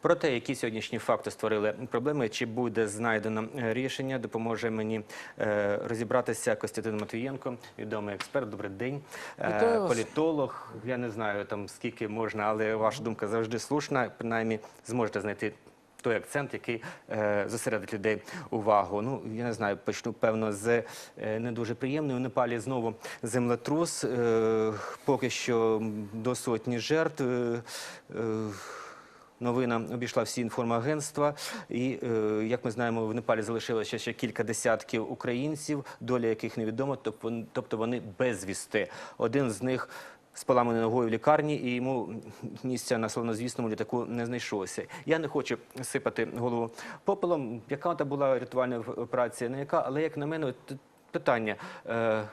Про те, які сьогоднішні факти створили проблеми, чи буде знайдено е, рішення, допоможе мені е, розібратися Костянтин Матвієнко, відомий експерт. Добрий день, Е, Вітаю політолог. Я не знаю там скільки можна, але ваша думка завжди слушна. Принаймні, зможете знайти. Той акцент, який е, зосередить людей увагу. Ну я не знаю, почну певно з е, не дуже приємної. У Непалі знову землетрус. Е, поки що до сотні жертв. Е, е, Новина обійшла всі інформагентства, і е, як ми знаємо, в Непалі залишилося ще кілька десятків українців, доля яких невідома, тобто вони- тобто вони безвісти. Один з них з поламаною ногою в лікарні, і йому місця на славнозвісному літаку не знайшлося. Я не хочу сипати голову попелом. Яка та була рятувальна операція, не яка, але як на мене, питання. Е,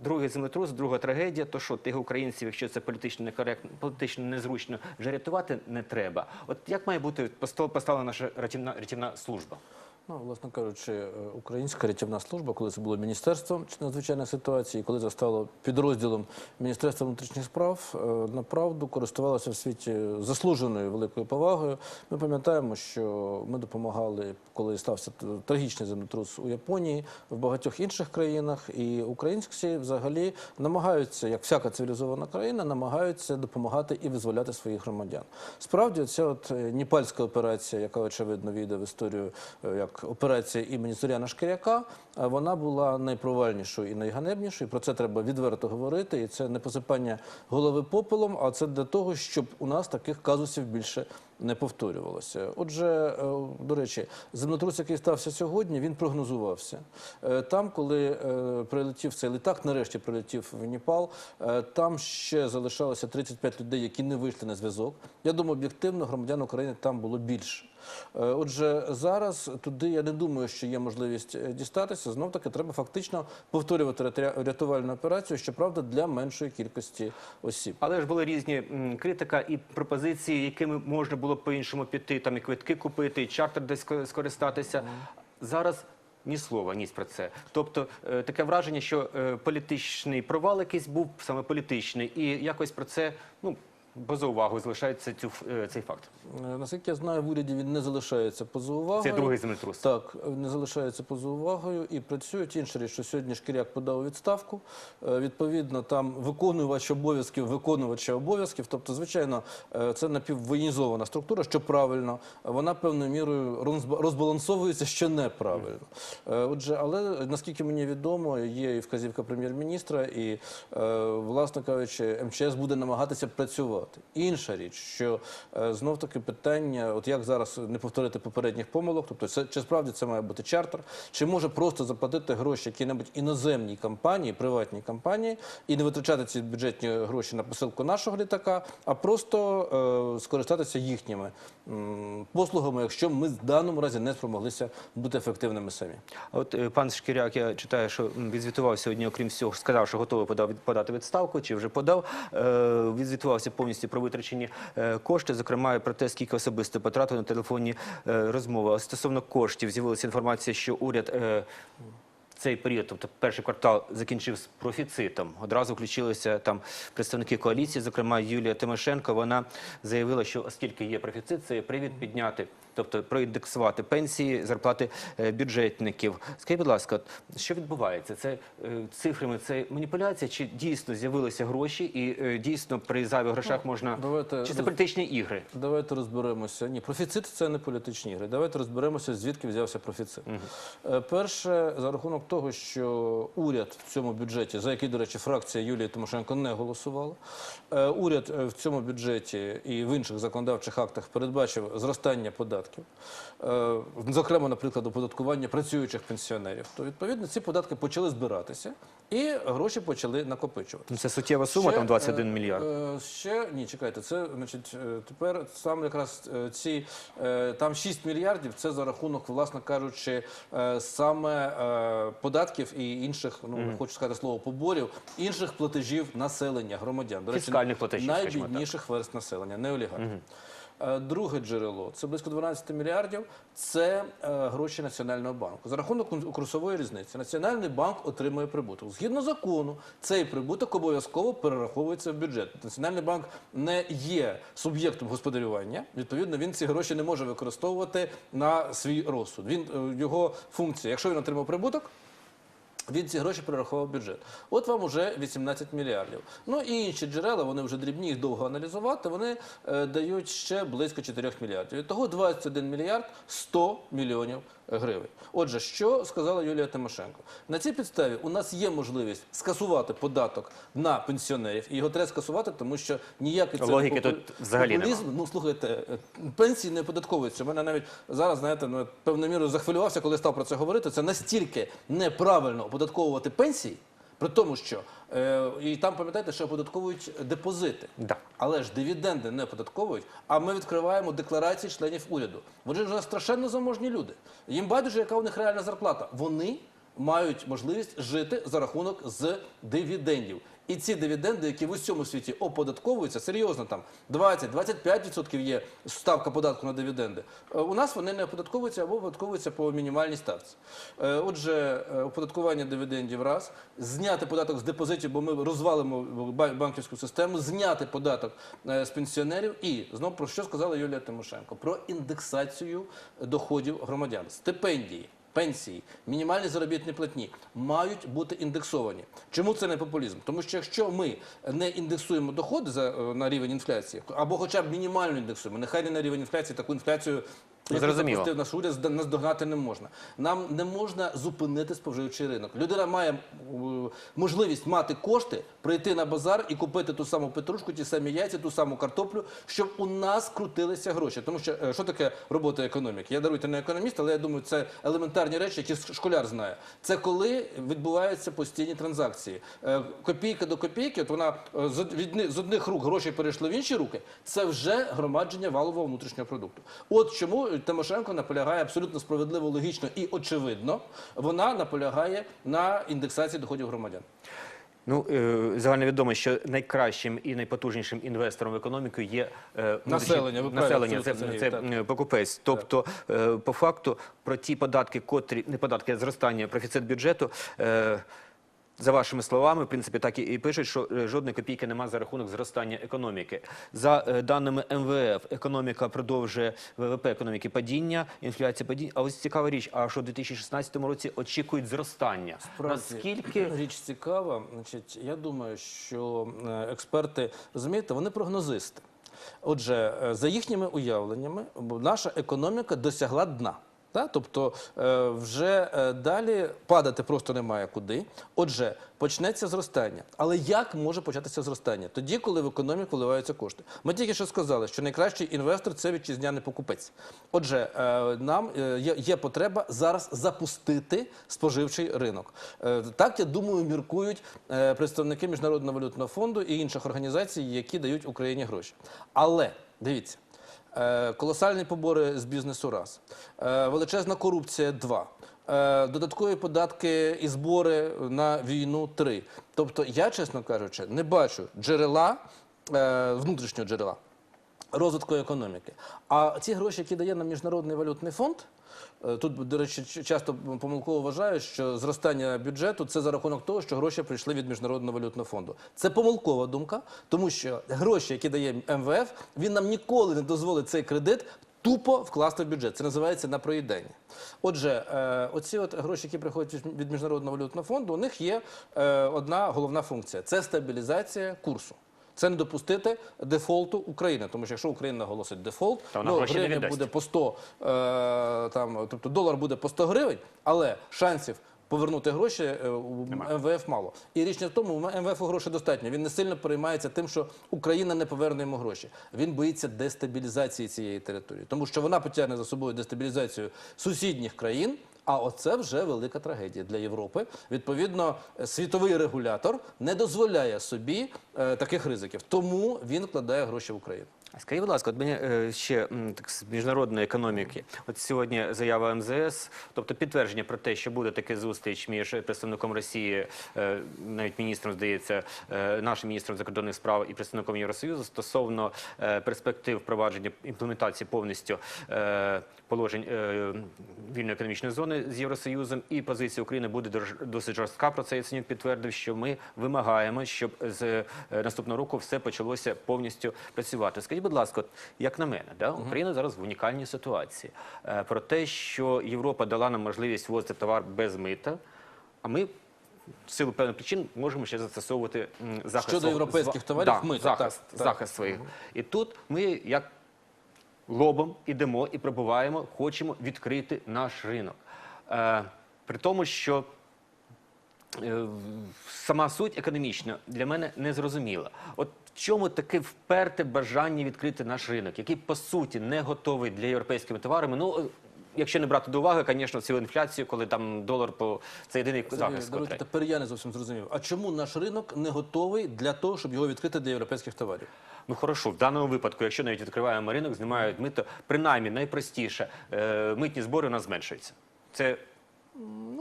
Другий землетрус, друга трагедія. То що тих українців, якщо це політично некоректно, політично незручно, вже рятувати не треба. От як має бути постав- поставлена наша рятівна рятівна служба? Ну, власне кажучи, е, українська рятівна служба, коли це було міністерством надзвичайних ситуацій, коли це стало підрозділом Міністерства внутрішніх справ, е, направду користувалася в світі заслуженою великою повагою. Ми пам'ятаємо, що ми допомагали, коли стався трагічний землетрус у Японії, в багатьох інших країнах, і українці взагалі намагаються, як всяка цивілізована країна, намагаються допомагати і визволяти своїх громадян. Справді, ця от е, Ніпальська операція, яка очевидно війде в історію е, операція імені Зоряна Шкіряка, е, вона була найпровальнішою і найганебнішою. Про це треба відверто говорити. І це не посипання голови попелом, а це для того, щоб у нас таких казусів більше не повторювалося. Отже, е, до речі, землетрус, який стався сьогодні, він прогнозувався. Е, Там, коли прилетів цей літак, нарешті прилетів в Ніпал, там ще залишалося 35 людей, які не вийшли на зв'язок. Я думаю, об'єктивно громадян України там було більше. Е, Отже, зараз туди я не думаю, що є можливість е, дістатися. Знов таки треба фактично повторювати рятувальну операцію, щоправда, для меншої кількості осіб. Але ж були різні критика і пропозиції, якими можна було б по-іншому піти, там і квитки купити, і чартер десь ко- скористатися. Зараз. Ні слова, ні про це. Тобто е, таке враження, що політичний провал якийсь був саме політичний, і якось про це ну поза увагою залишається цю е, цей факт. Е, Наскільки я знаю, в уряді він не залишається поза увагою. Це другий землетрус. Так, не залишається поза увагою і працюють. Інша річ, що сьогодні Шкіряк подав відставку. Е, Відповідно, там виконувач обов'язків, виконувача обов'язків. Тобто, звичайно, це напіввоєнізована структура, що правильно. Вона певною мірою розбалансовується, що неправильно. Отже, але наскільки мені відомо, є і вказівка прем'єр-міністра, і, власне кажучи, МЧС буде намагатися працювати. Інша річ, що е, знов таки питання, от як зараз не повторити попередніх помилок, тобто це чи справді це має бути чартер, чи може просто заплатити гроші якій-небудь іноземній компанії, приватній компанії, і не витрачати ці бюджетні гроші на посилку нашого літака, а просто е, скористатися їхніми послугами, якщо ми в даному разі не спромоглися бути ефективними самі. От е, пан Шкіряк, я читаю, що відзвітував сьогодні, окрім всього, сказав, що готовий подав подати відставку, чи вже подав. Відзвітувався повністю про витрачені е, кошти, зокрема про те, скільки особисто потратили на телефонні е, розмови. Стосовно коштів з'явилася інформація, що уряд. е, Цей період, тобто перший квартал, закінчив з профіцитом. Одразу включилися там представники коаліції, зокрема Юлія Тимошенко. Вона заявила, що оскільки є профіцит, це є привід підняти, тобто проіндексувати пенсії, зарплати е, бюджетників. Скажіть, будь ласка, що відбувається? Це е, цифрами, це маніпуляція, чи дійсно з'явилися гроші, і е, дійсно при зайвих грошах можна давайте чи це політичні ігри? Давайте розберемося. Ні, профіцит це не політичні ігри. Давайте розберемося, звідки взявся профіцит. Перше, за рахунок того, що уряд в цьому бюджеті, за який, до речі, фракція Юлії Тимошенко не голосувала, уряд в цьому бюджеті і в інших законодавчих актах передбачив зростання податків, е, зокрема, наприклад, оподаткування працюючих пенсіонерів. То відповідно ці податки почали збиратися і гроші почали накопичувати. Ну, Це суттєва сума, там 21 е, мільярд. е, Ще ні, чекайте. Це значить тепер саме якраз ці там 6 мільярдів. Це за рахунок, власне кажучи, саме податків і інших, ну не хочу сказати слово поборів, інших платежів населення громадян. До Фіскальних платежів, найбідніших верст населення, не олігархів. Е, Друге джерело це близько 12 мільярдів. Це е, гроші Національного банку. За рахунок курсової різниці Національний банк отримує прибуток. Згідно закону, цей прибуток обов'язково перераховується в бюджет. Національний банк не є суб'єктом господарювання. Відповідно, він ці гроші не може використовувати на свій розсуд. Він е, його функція, якщо він отримав прибуток. Він ці гроші перерахував в бюджет. От вам уже 18 мільярдів. Ну і інші джерела, вони вже дрібні, їх довго аналізувати. Вони е, дають ще близько 4 мільярдів. І того 21 мільярд 100 мільйонів гривень. Отже, що сказала Юлія Тимошенко? На цій підставі у нас є можливість скасувати податок на пенсіонерів. І його треба скасувати, тому що ніякий це Логіки попу- тут взагалі немає. Ну слухайте, е, пенсії не податковуються. У мене навіть зараз, знаєте, ну певною мірою захвилювався, коли став про це говорити. Це настільки неправильно оподатковувати пенсії, при тому, що е, і там пам'ятаєте, що оподатковують депозити. Да. Але ж дивіденди не оподатковують, а ми відкриваємо декларації членів уряду. Вони ж страшенно заможні люди. Їм байдуже, яка у них реальна зарплата. Вони мають можливість жити за рахунок з дивідендів. І ці дивіденди, які в усьому світі оподатковуються, серйозно там 20-25% є ставка податку на дивіденди. Е, У нас вони не оподатковуються або оподатковуються по мінімальній ставці. Е, Отже, е, оподаткування дивідендів раз, зняти податок з депозитів, бо ми розвалимо ба- банківську систему, зняти податок з пенсіонерів і знову про що сказала Юлія Тимошенко? Про індексацію доходів громадян, стипендії. Пенсії, мінімальні заробітні платні мають бути індексовані. Чому це не популізм? Тому що якщо ми не індексуємо доходи за, е, на рівень інфляції, або хоча б мінімально індексуємо, нехай не на рівень інфляції, таку інфляцію Зрозуміло. запустив наш уряд, зда- наздогнати не можна. Нам не можна зупинити споживчий ринок. Людина має е, можливість мати кошти, прийти на базар і купити ту саму петрушку, ті самі яйця, ту саму картоплю, щоб у нас крутилися гроші. Тому що е, що таке робота економіки? Я даруйте не економіст, але я думаю, це елементарні речі, які школяр знає. Це коли відбуваються постійні транзакції. Е, Копійка до копійки, от вона з одних рук гроші перейшли в інші руки. Це вже громадження валового внутрішнього продукту. От чому Тимошенко наполягає абсолютно справедливо, логічно і очевидно. Вона наполягає на індексації доходів громадян. Ну, е, загальновідомо, що найкращим і найпотужнішим інвестором в економіку є е, Населення, ви населення це, це Сергій, е, покупець. Тобто, е, по факту, про ті податки, котрі не податки, а зростання профіцит бюджету. За вашими словами, в принципі, так і- пишуть, що е, жодної копійки нема за рахунок зростання економіки. За е, даними МВФ, економіка продовжує ВВП економіки падіння, інфляція падіння. А ось цікава річ, а що в 2016 році очікують зростання. Наскільки річ цікава, значить, я думаю, що е, експерти розумієте, вони прогнозисти. Отже, за їхніми уявленнями, наша економіка досягла дна. Та? Тобто е, вже е, далі падати просто немає куди. Отже, почнеться зростання. Але як може початися зростання? Тоді, коли в економіку вливаються кошти. Ми тільки що сказали, що найкращий інвестор це вітчизняний покупець. Отже, е, нам є, потреба зараз запустити споживчий ринок. Так, я думаю, міркують представники Міжнародного валютного фонду і інших організацій, які дають Україні гроші. Але дивіться. Е, Колосальні побори з бізнесу раз, Е, величезна корупція два, Е, додаткові податки і збори на війну три. Тобто, я, чесно кажучи, не бачу джерела, внутрішнього джерела розвитку економіки. А ці гроші, які дає нам Міжнародний валютний фонд, тут, до речі, часто помилково вважають, що зростання бюджету це за рахунок того, що гроші прийшли від Міжнародного валютного фонду. Це помилкова думка, тому що гроші, які дає МВФ, він нам ніколи не дозволить цей кредит. Тупо вкласти в бюджет. Це називається на проїдення. Отже, е, оці от гроші, які приходять від- від Міжнародного валютного фонду, у них є е, одна головна функція це стабілізація курсу. Це не допустити дефолту України, тому що якщо Україна оголосить дефолт, вона ну, гривня буде по 100, е, там, тобто долар буде по 100 гривень, але шансів повернути гроші е, у МВФ мало. І річ не в тому, у МВФ грошей достатньо. Він не сильно переймається тим, що Україна не поверне йому гроші. Він боїться дестабілізації цієї території, тому що вона потягне за собою дестабілізацію сусідніх країн. А оце вже велика трагедія для Європи. Відповідно, е, світовий регулятор не дозволяє собі е, таких ризиків, тому він вкладає гроші в Україну. Скажіть, будь ласка, от мені е, ще так з міжнародної економіки. От сьогодні заява МЗС, тобто підтвердження про те, що буде таке зустріч між представником Росії, е, навіть міністром, здається, е, нашим міністром закордонних справ і представником Євросоюзу стосовно перспектив впровадження імплементації повністю положень вільної економічної зони з Євросоюзом. І позиція України буде досить жорстка. Про це Яценюк підтвердив, що ми вимагаємо, щоб з наступного року все почалося повністю працювати. Скажіть, будь ласка, як на мене, да? Україна зараз в унікальній ситуації Е, про те, що Європа дала нам можливість ввозити товар без мита, а ми. В силу певних причин можемо ще застосовувати захист Щодо європейських товарів, да, мита, захист, так, так. своїх. І тут ми як лобом ідемо і пробуваємо, хочемо відкрити наш ринок. Е, при тому, що е, сама суть економічна для мене не зрозуміла. От в чому таке вперте бажання відкрити наш ринок, який по суті не готовий для європейськими товарами. Ну якщо не брати до уваги, звісно, цю інфляцію, коли там долар по це єдиний захист. Даруйте, тепер я не зовсім зрозумів. А чому наш ринок не готовий для того, щоб його відкрити для європейських товарів? Ну хорошо, в даному випадку, якщо навіть відкриваємо ринок, знімають мито, принаймні найпростіше, е, митні збори у нас зменшуються. Це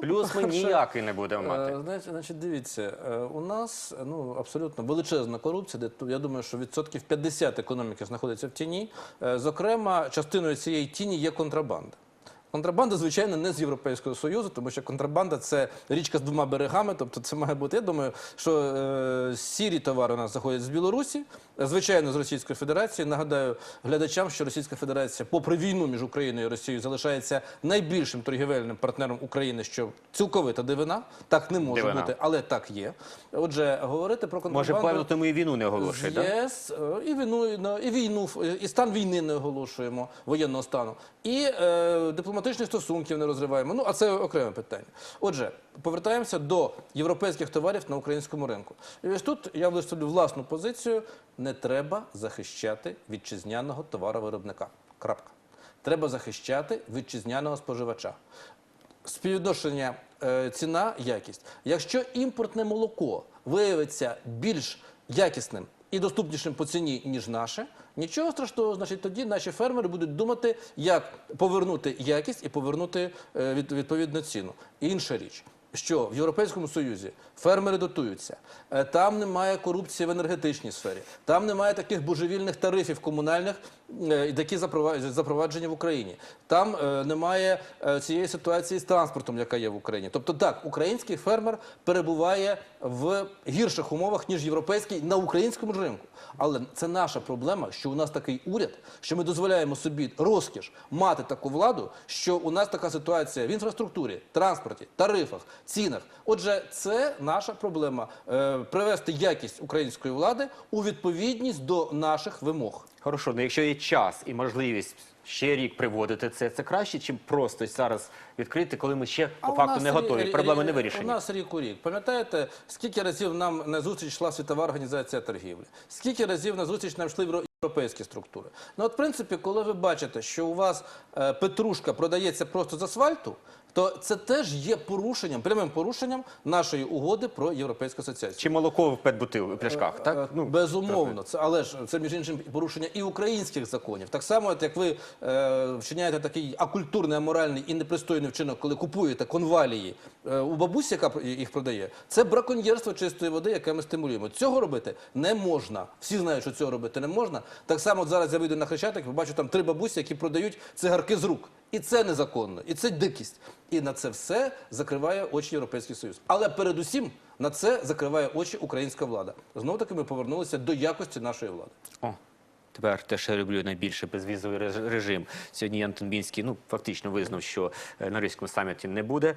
плюс ми по-перше, ніякий не будемо мати. Е, Значить, значить, дивіться, е, у нас ну абсолютно величезна корупція, де ту- я думаю, що відсотків 50 економіки знаходиться в тіні. Е, Зокрема, частиною цієї тіні є контрабанда. Контрабанда, звичайно, не з Європейського Союзу, тому що контрабанда це річка з двома берегами. Тобто, це має бути. Я думаю, що е, сірі товари у нас заходять з Білорусі, е, звичайно, з Російської Федерації. Нагадаю глядачам, що Російська Федерація, попри війну між Україною і Росією, залишається найбільшим торгівельним партнером України, що цілковита дивина. Так не може Дивина. бути, але так є. Отже, говорити про контрабанду... Може, певно, тому і війну не оголошує, так? ЄС, е, і війну, і на- і війну, і стан війни не оголошуємо, воєнного стану, і е, дипломатичних стосунків не розриваємо. Ну, а це окреме питання. Отже, повертаємося до європейських товарів на українському ринку. І ось тут я висловлю власну позицію: не треба захищати вітчизняного товаровиробника. Крапка. Треба захищати вітчизняного споживача співвідношення е, ціна якість. Якщо імпортне молоко виявиться більш якісним і доступнішим по ціні ніж наше, нічого страшного, значить тоді наші фермери будуть думати, як повернути якість і повернути е, від, відповідну ціну. Інша річ. Що в Європейському Союзі фермери дотуються, е, там немає корупції в енергетичній сфері, там немає таких божевільних тарифів комунальних, які запровад- запроваджені в Україні. Там е, немає е, цієї ситуації з транспортом, яка є в Україні. Тобто, так, український фермер перебуває в гірших умовах, ніж європейський на українському ринку. Але це наша проблема, що у нас такий уряд, що ми дозволяємо собі розкіш мати таку владу, що у нас така ситуація в інфраструктурі, транспорті, тарифах, цінах. Отже, це наша проблема е, привести якість української влади у відповідність до наших вимог. Хорошо, ну якщо є час і можливість ще рік приводити це, це краще, чим просто зараз відкрити, коли ми ще по факту не готові, проблеми не рі- вирішені. У нас рік у рік. Пам'ятаєте, скільки разів нам на зустріч йшла світова організація торгівлі? Скільки разів на зустріч нам йшли євро- європейські структури? Ну, от, в принципі, коли ви бачите, що у вас е, петрушка продається просто з асфальту, то це теж є порушенням, прямим порушенням нашої угоди про європейську асоціацію. Чи молоко в петбутил пляшках, Е, так? Ну, Безумовно, це але ж це між іншим порушення і українських законів. Так само, як ви е, вчиняєте такий акультурний, аморальний і непристойний вчинок, коли купуєте конвалії е, у бабусі, яка їх продає, це браконьєрство чистої води, яке ми стимулюємо. Цього робити не можна. Всі знають, що цього робити не можна. Так само, от зараз я вийду на хрещатик, побачу там три бабусі, які продають цигарки з рук. І це незаконно, і це дикість. І на це все закриває очі Європейський Союз. Але передусім на це закриває очі українська влада. Знову таки ми повернулися до якості нашої влади. О, тепер те, що я люблю найбільше безвізовий реж- режим. Сьогодні Ян Тонбінський ну, фактично визнав, що е, на Ризькому саміті не буде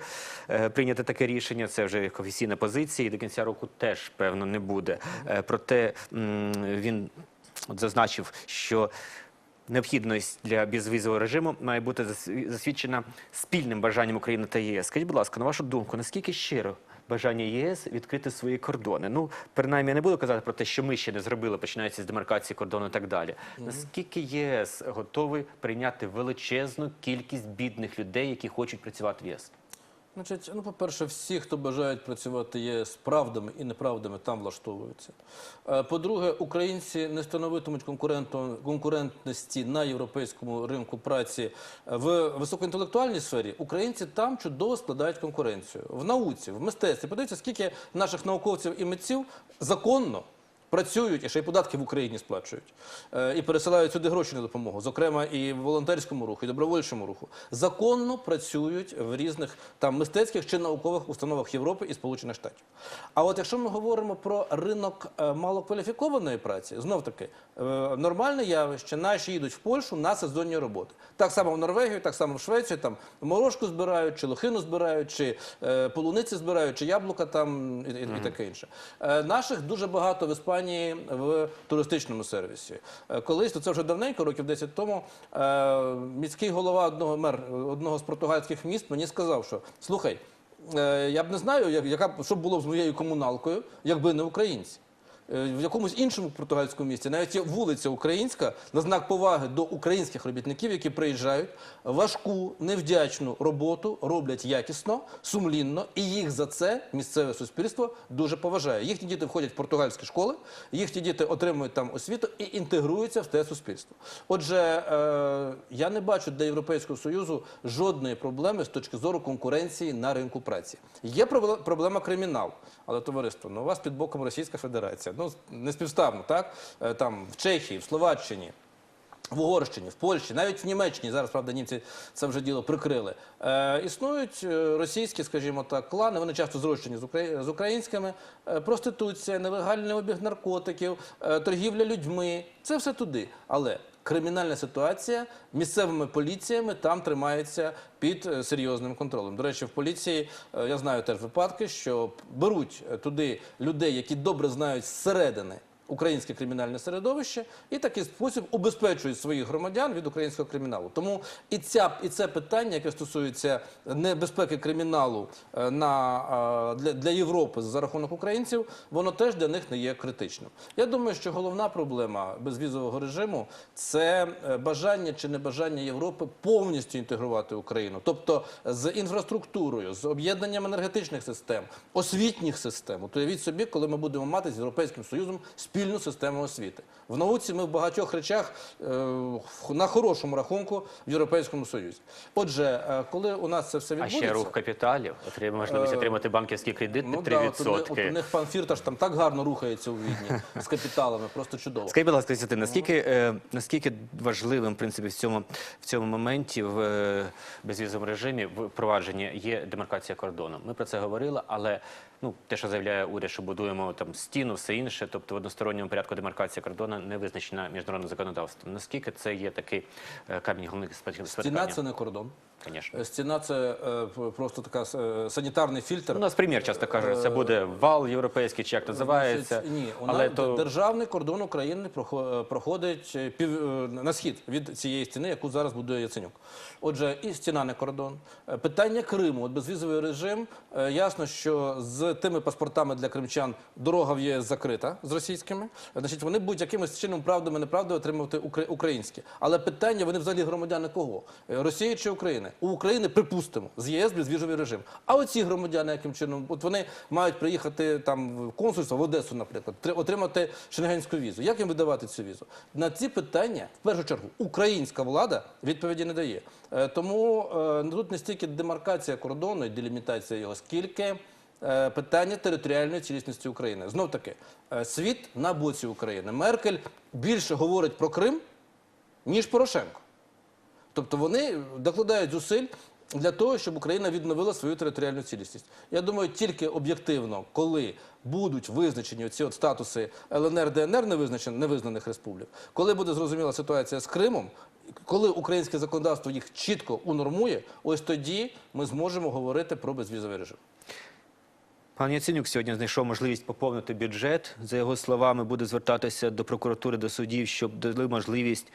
е, прийняти таке рішення. Це вже як офіційна позиція, і до кінця року теж, певно, не буде. Е, проте він от зазначив, що Необхідність для безвізового режиму має бути засві- засвідчена спільним бажанням України та ЄС. Скажіть, будь ласка, на вашу думку, наскільки щиро бажання ЄС відкрити свої кордони? Ну, принаймні, я не буду казати про те, що ми ще не зробили, починаючи з демаркації кордону і так далі. Наскільки ЄС готовий прийняти величезну кількість бідних людей, які хочуть працювати в ЄС? Значить, ну, по-перше, всі, хто бажають працювати в ЄС правдами і неправдами, там влаштовуються. Е, По-друге, українці не становитимуть конкурентності на європейському ринку праці в високоінтелектуальній сфері. Українці там чудово складають конкуренцію в науці, в мистецтві. Подивіться, скільки наших науковців і митців законно працюють і ще й податки в Україні сплачують Е, і пересилають сюди гроші на допомогу, зокрема і в волонтерському руху, і добровольчому руху. Законно працюють в різних там мистецьких чи наукових установах Європи і Сполучених Штатів. А от якщо ми говоримо про ринок е, малокваліфікованої праці, знов таки е, нормальне явище, наші їдуть в Польщу на сезонні роботи. Так само в Норвегію, так само в Швецію, там морожку збирають, чи лохину збирають, чи полуниці збирають, чи яблука там і, і, і таке інше. Наших дуже багато в Іспанії в туристичному сервісі. Е, колись, то це вже давненько, років 10 тому, е, міський голова одного мер одного з португальських міст мені сказав, що слухай. е, Я б не знаю, як- яка б- що б було з моєю комуналкою, якби не українці. Е, В якомусь іншому португальському місті навіть є вулиця українська на знак поваги до українських робітників, які приїжджають, важку, невдячну роботу роблять якісно, сумлінно, і їх за це місцеве суспільство дуже поважає. Їхні діти входять в португальські школи, їхні діти отримують там освіту і інтегруються в те суспільство. Отже, е, я не бачу для Європейського союзу жодної проблеми з точки зору конкуренції на ринку праці. Є пробле- проблема криміналу, але товариство, ну у вас під боком Російська Федерація. Ну неспівставно, так Е, там в Чехії, в Словаччині. В Угорщині, в Польщі, навіть в Німеччині зараз, правда, німці це вже діло прикрили. Е, існують е, російські, скажімо так, клани. Вони часто зрощені з, з українськими. Е, проституція, нелегальний обіг наркотиків, е, торгівля людьми. Це все туди. Але кримінальна ситуація місцевими поліціями там тримається під е, серйозним контролем. До речі, в поліції е, я знаю теж випадки, що беруть е, туди людей, які добре знають зсередини українське кримінальне середовище і такий спосіб убезпечують своїх громадян від українського криміналу. Тому і ця і це питання, яке стосується небезпеки криміналу е, на е, для, для Європи за рахунок українців, воно теж для них не є критичним. Я думаю, що головна проблема безвізового режиму це е, бажання чи небажання Європи повністю інтегрувати Україну, тобто з інфраструктурою, з об'єднанням енергетичних систем, освітніх систем. От уявіть собі, коли ми будемо мати з Європейським Союзом спільну систему освіти. В науці ми в багатьох речах е, на хорошому рахунку в Європейському Союзі. Отже, е, коли у нас це все А ще рух капіталів, можливість Е, отримати банківський кредит Ну, під да, от, у них- 3%. от у них пан Фірташ там так гарно рухається у Відні з капіталами, просто чудово. Скажіть, будь ласка, Костянтин, наскільки, е, наскільки важливим в принципі в цьому в цьому моменті в безвізовому режимі в впровадженні є демаркація кордону? Ми про це говорили, але ну те, що заявляє уряд, що будуємо там стіну, все інше, тобто в односторонньому порядку демаркація кордону не визначена міжнародним законодавством. Наскільки це є такий е, камінь головних Стіна це не кордон. Звісно. Е, Стіна це е, просто така е, санітарний фільтр. У нас прем'єр часто каже, це буде вал європейський, чи як називається. Ні, у але то державний кордон України прохо- проходить пів на схід від цієї стіни, яку зараз будує Яценюк. Отже, і стіна не кордон. Е, Питання Криму, от безвізовий режим. е, Ясно, що з тими паспортами для кримчан дорога в ЄС закрита з російськими. Значить, вони будуть якимось чином правдами, неправдами отримувати укра- українські. Але питання вони взагалі громадяни кого? Е, Росії чи України? У України припустимо з ЄС безвізовий режим. А оці громадяни, яким чином, от вони мають приїхати там в консульство в Одесу, наприклад, тр- отримати шенгенську візу. Як їм видавати цю візу? На ці питання, в першу чергу, українська влада відповіді не дає. Е, Тому е, тут не стільки демаркація кордону і делімітація його, скільки е, питання територіальної цілісності України. Знов таки, світ на боці України. Меркель більше говорить про Крим, ніж Порошенко. Тобто вони докладають зусиль для того, щоб Україна відновила свою територіальну цілісність. Я думаю, тільки об'єктивно, коли будуть визначені ці от статуси ЛНР, ДНР невизначених невизнаних республік, коли буде зрозуміла ситуація з Кримом, коли українське законодавство їх чітко унормує, ось тоді ми зможемо говорити про безвізовий режим. Пан Яценюк сьогодні знайшов можливість поповнити бюджет. За його словами, буде звертатися до прокуратури, до судів, щоб дали можливість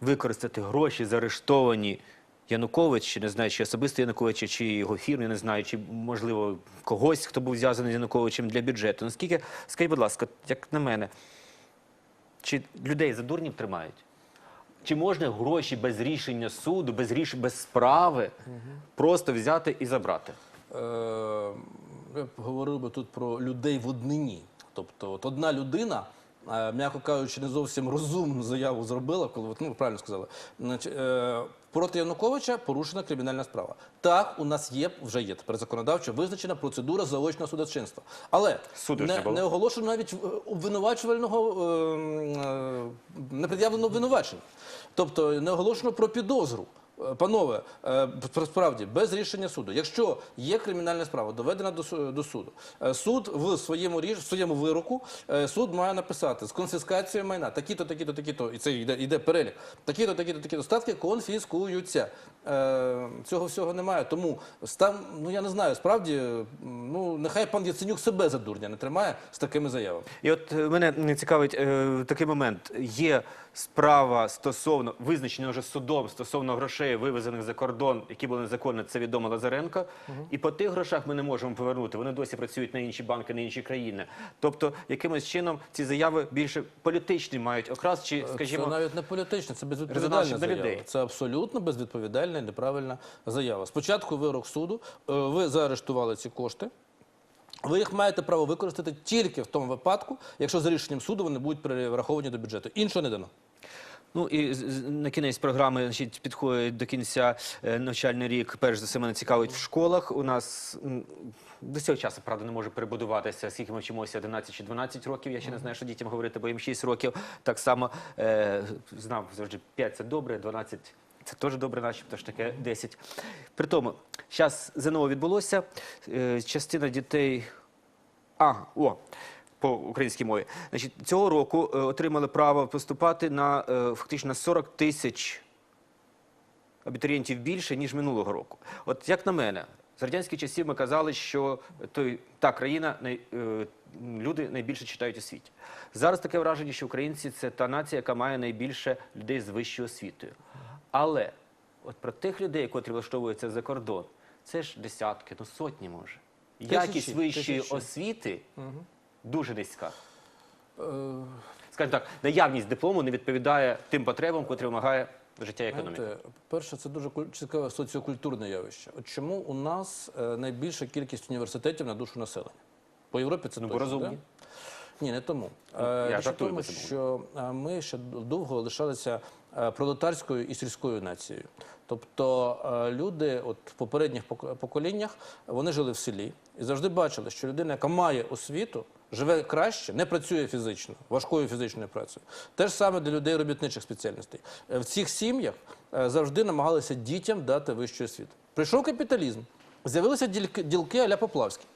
використати гроші, заарештовані Янукович, чи не знаю, чи особисто Януковича, чи його фірми, не знаю, чи можливо когось, хто був зв'язаний з Януковичем для бюджету. Наскільки, скажіть, будь ласка, як на мене, чи людей за дурнів тримають? Чи можна гроші без рішення суду, без ріш... без справи просто взяти і забрати? Е, я б говорив би тут про людей в однині. Тобто, от одна людина, м'яко кажучи, не зовсім розумну заяву зробила, коли ну, правильно сказали. Значить, е, проти Януковича порушена кримінальна справа. Так, у нас є вже є тепер законодавчо визначена процедура заочного судочинства. Але не не, оголошено навіть е, обвинувачувального е, е, не пред'явлено обвинувачення. Тобто не оголошено про підозру. Е, Панове, е, справді без рішення суду. Якщо є кримінальна справа, доведена до, суду, е, суд в своєму ріж, своєму вироку суд має написати з конфіскацією майна, такі-то, такі-то, такі-то, і це йде, йде перелік. Такі-то, такі-то, такі-то статки конфіскуються. Цього всього немає. Тому стан, ну я не знаю, справді, ну нехай пан Яценюк себе за дурня не тримає з такими заявами. І от мене не цікавить такий момент. Є справа стосовно визначена вже судом стосовно грошей, вивезених за кордон, які були незаконні, це відомо Лазаренко. І по тих грошах ми не можемо повернути. Вони досі працюють на інші банки, на інші країни. Тобто, якимось чином ці заяви більше політичні мають окрас, чи скажімо, це навіть не політично, це безвідповідальна заява. людей. Це абсолютно безвідповідальна і неправильна заява. Спочатку вирок суду, е, ви заарештували ці кошти. Ви їх маєте право використати тільки в тому випадку, якщо за рішенням суду вони будуть перераховані до бюджету. Іншого не дано. Ну і на кінець програми значить, підходить до кінця е, навчальний рік. Перш за все мене цікавить в школах. У нас до цього часу, правда, не може перебудуватися, скільки ми вчимося 11 чи 12 років. Я ще не знаю, що дітям говорити, бо їм 6 років. Так само е, знав завжди 5 це добре, 12 це теж добре, начебто ж таке 10. При тому, зараз ЗНО відбулося. е, Частина дітей а, о, по українській мові. Значить, цього року е, отримали право поступати на е, фактично 40 тисяч абітурієнтів більше, ніж минулого року. От як на мене, з радянських часів ми казали, що той, та країна, най, е, люди найбільше читають у світі. Зараз таке враження, що українці це та нація, яка має найбільше людей з вищою освітою. Але от про тих людей, котрі влаштовуються за кордон, це ж десятки, ну сотні може. Якість вищої освіти дуже низька. Е, Скажімо так, наявність диплому не відповідає тим потребам, котрі вимагає життя. Знаєте, перше, це дуже цікаве соціокультурне явище. От чому у нас е, найбільша кількість університетів на душу населення? По Європі це Ну, точно, розумні. да? Ні, не тому. Ну, Е, я річ жартую, тому, що ми ще довго лишалися пролетарською і сільською нацією. Тобто люди от в попередніх пок- поколіннях вони жили в селі і завжди бачили, що людина, яка має освіту, живе краще, не працює фізично, важкою фізичною працею. Те ж саме для людей робітничих спеціальностей. Е, В цих сім'ях е, завжди намагалися дітям дати вищу освіту. Прийшов капіталізм, з'явилися ділки, а-ля Поплавський.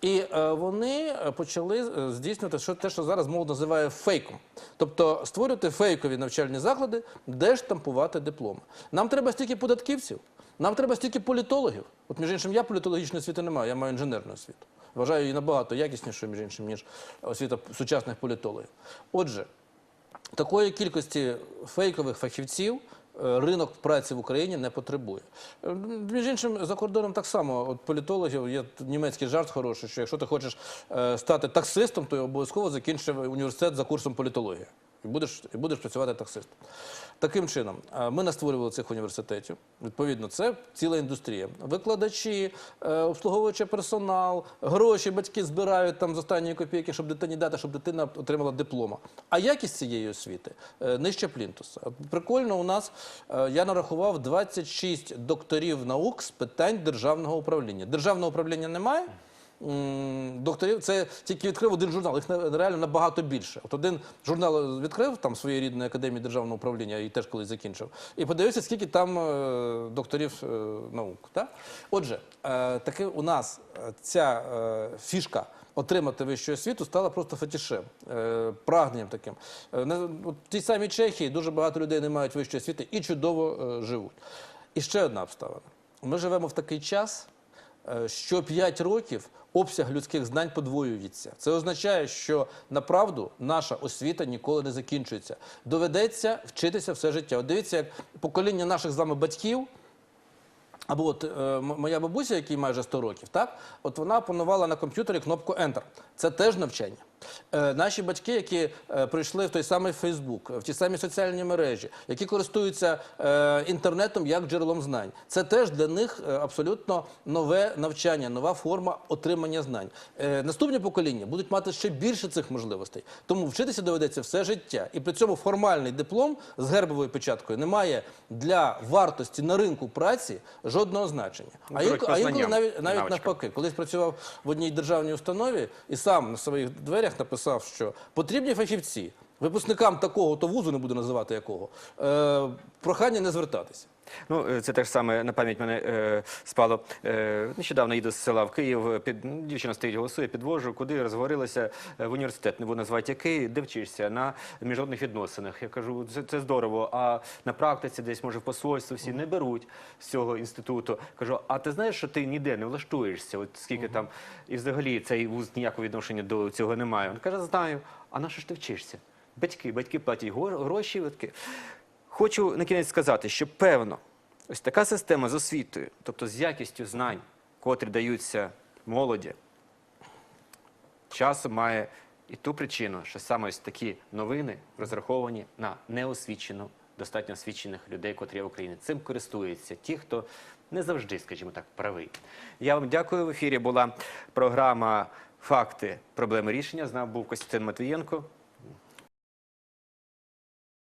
І е, вони почали здійснювати те, що зараз молодь називає фейком. Тобто створювати фейкові навчальні заклади, де штампувати дипломи. Нам треба стільки податківців, нам треба стільки політологів. От, між іншим, я політологічної освіти не маю, я маю інженерну освіту. Вважаю її набагато якіснішою, між іншим, ніж освіта сучасних політологів. Отже, такої кількості фейкових фахівців е, ринок праці в Україні не потребує. Е, Між іншим, за кордоном так само. От політологів є німецький жарт хороший, що якщо ти хочеш е, стати таксистом, то обов'язково закінчив університет за курсом політології. І будеш, і будеш працювати таксистом. Таким чином, е, ми не створювали цих університетів. Відповідно, це ціла індустрія. Викладачі, е, обслуговуючий персонал, гроші батьки збирають там з останньої копійки, щоб дитині дати, щоб дитина отримала диплома. А якість цієї освіти е, нижче плінтуса. Прикольно, у нас я нарахував 26 докторів наук з питань державного управління. Державного управління немає. Докторів це тільки відкрив один журнал, їх реально набагато більше. От один журнал відкрив там своєї рідної академії державного управління і теж колись закінчив. І подивився, скільки там е, докторів е, наук. Так? Отже, е, таки у нас ця фішка. Отримати вищу освіту стала просто фетішем, прагненням таким. В тій самій Чехії дуже багато людей не мають вищої освіти і чудово живуть. І ще одна обставина. Ми живемо в такий час, що 5 років обсяг людських знань подвоюється. Це означає, що направду наша освіта ніколи не закінчується. Доведеться вчитися все життя. От дивіться, як покоління наших з вами батьків. Або от е, моя бабуся, якій майже 100 років, так от вона опанувала на комп'ютері кнопку Enter. Це теж навчання. Е, Наші батьки, які е, прийшли в той самий Фейсбук, в ті самі соціальні мережі, які користуються е, інтернетом як джерелом знань, це теж для них абсолютно нове навчання, нова форма отримання знань. Наступні покоління будуть мати ще більше цих можливостей. Тому вчитися доведеться все життя. І при цьому формальний диплом з гербовою печаткою не має для вартості на ринку праці жодного значення. А інколи, навіть, навіть навпаки, колись працював в одній державній установі і сам на своїх дверях написав, що потрібні фахівці. Випускникам такого то вузу не буду називати якого е, прохання не звертатися. Ну, е, це теж саме на пам'ять мене е, спало. Е, нещодавно їду з села в Київ. Під, ну, дівчина стоїть, голосує, підвожу, куди розговорилася е, в університет, не буду називати який, де вчишся, на міжнародних відносинах. Я кажу, це, це здорово. А на практиці десь, може, в посольство всі не беруть з цього інституту. Кажу, а ти знаєш, що ти ніде не влаштуєшся? От скільки там, і взагалі цей вуз ніякого відношення до цього не має. Він каже, знаю. А на що ж ти вчишся? Батьки, батьки платять гроші. таке. Хочу на кінець сказати, що певно, ось така система з освітою, тобто з якістю знань, котрі даються молоді, часом має і ту причину, що саме ось такі новини розраховані на неосвічену, достатньо освічених людей, котрі є в Україні. Цим користуються ті, хто не завжди, скажімо так, правий. Я вам дякую. В ефірі була програма Факти, проблеми рішення. З нами був Костянтин Матвієнко.